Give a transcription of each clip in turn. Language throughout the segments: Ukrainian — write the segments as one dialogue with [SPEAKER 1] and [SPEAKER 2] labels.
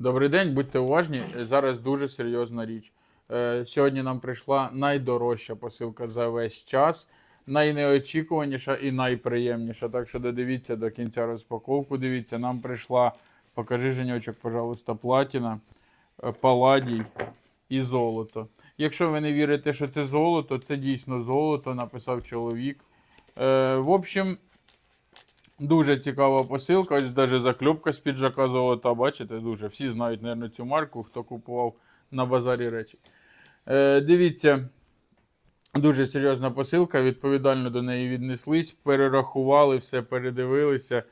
[SPEAKER 1] Добрий день, будьте уважні. Зараз дуже серйозна річ. Е, Сьогодні нам прийшла найдорожча посилка за весь час, найнеочікуваніша і найприємніша. Так що додивіться до кінця розпаковку. Дивіться, нам прийшла, покажи Женьочок, пожалуйста, платіна, е, паладій і золото. Якщо ви не вірите, що це золото, це дійсно золото, написав чоловік. Е, В общем, Дуже цікава посилка. Ось навіть закльопка з піджака золота. Бачите, дуже. Всі знають, мабуть, цю марку, хто купував на базарі речі. Е, дивіться, дуже серйозна посилка. Відповідально до неї віднеслись, перерахували, все передивилися.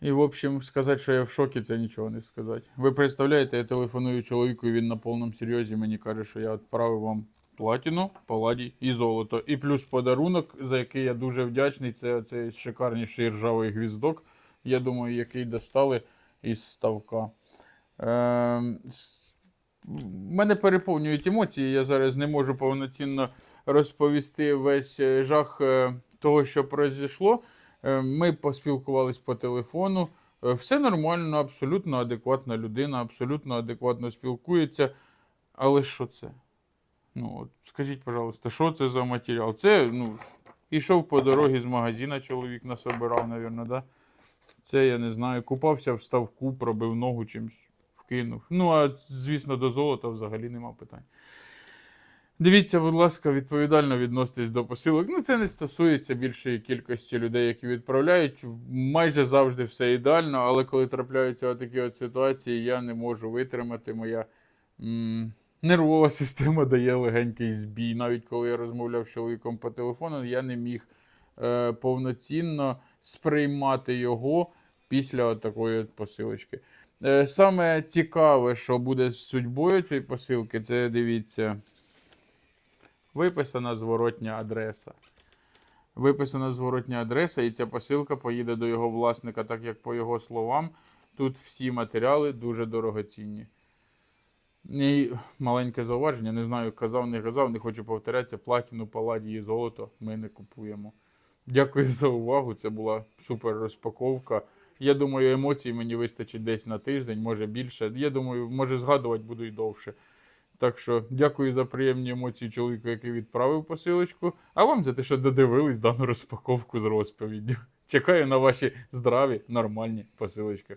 [SPEAKER 1] І, в общем, сказати, що я в шокі, це нічого не сказати. Ви представляєте, я телефоную чоловіку, і він на повному серйозі мені каже, що я відправив вам платіну, паладій і золото. І плюс подарунок, за який я дуже вдячний, це цей шикарніший ржавий гвіздок. Я думаю, який достали із ставка. Ем, с- мене переповнюють емоції. Я зараз не можу повноцінно розповісти весь е, жах е, того, що произошло. Е, Ми поспілкувались по телефону. Е, Все нормально, абсолютно адекватна людина, абсолютно адекватно спілкується. Але що це? Ну, от, скажіть, пожалуйста, що це за матеріал? Це, ну, ішов по дорозі з магазина, чоловік насобирав, мабуть, да? Це я не знаю. Купався в ставку, пробив ногу чимось вкинув. Ну, а звісно, до золота взагалі нема питань. Дивіться, будь ласка, відповідально відноситесь до посилок. Ну, це не стосується більшої кількості людей, які відправляють. Майже завжди все ідеально, але коли трапляються такі от ситуації, я не можу витримати. Моя нервова система дає легенький збій. Навіть коли я розмовляв з чоловіком по телефону, я не міг е, повноцінно сприймати його після такої посилочки. Е, саме цікаве, що буде з судьбою цієї посилки, це дивіться. Виписана зворотня адреса. Виписана зворотня адреса, і ця посилка поїде до його власника, так як по його словам, тут всі матеріали дуже дорогоцінні. І маленьке зауваження, не знаю, казав, не казав, не хочу повторятися, платіну, паладі і золото ми не купуємо. Дякую за увагу. Це була супер розпаковка. Я думаю, емоцій мені вистачить десь на тиждень, може більше. Я думаю, може згадувати буду і довше. Так що дякую за приємні емоції чоловіку, який відправив посилочку. А вам за те, що додивились дану розпаковку з розповіддю. Чекаю на ваші здраві, нормальні посилочки.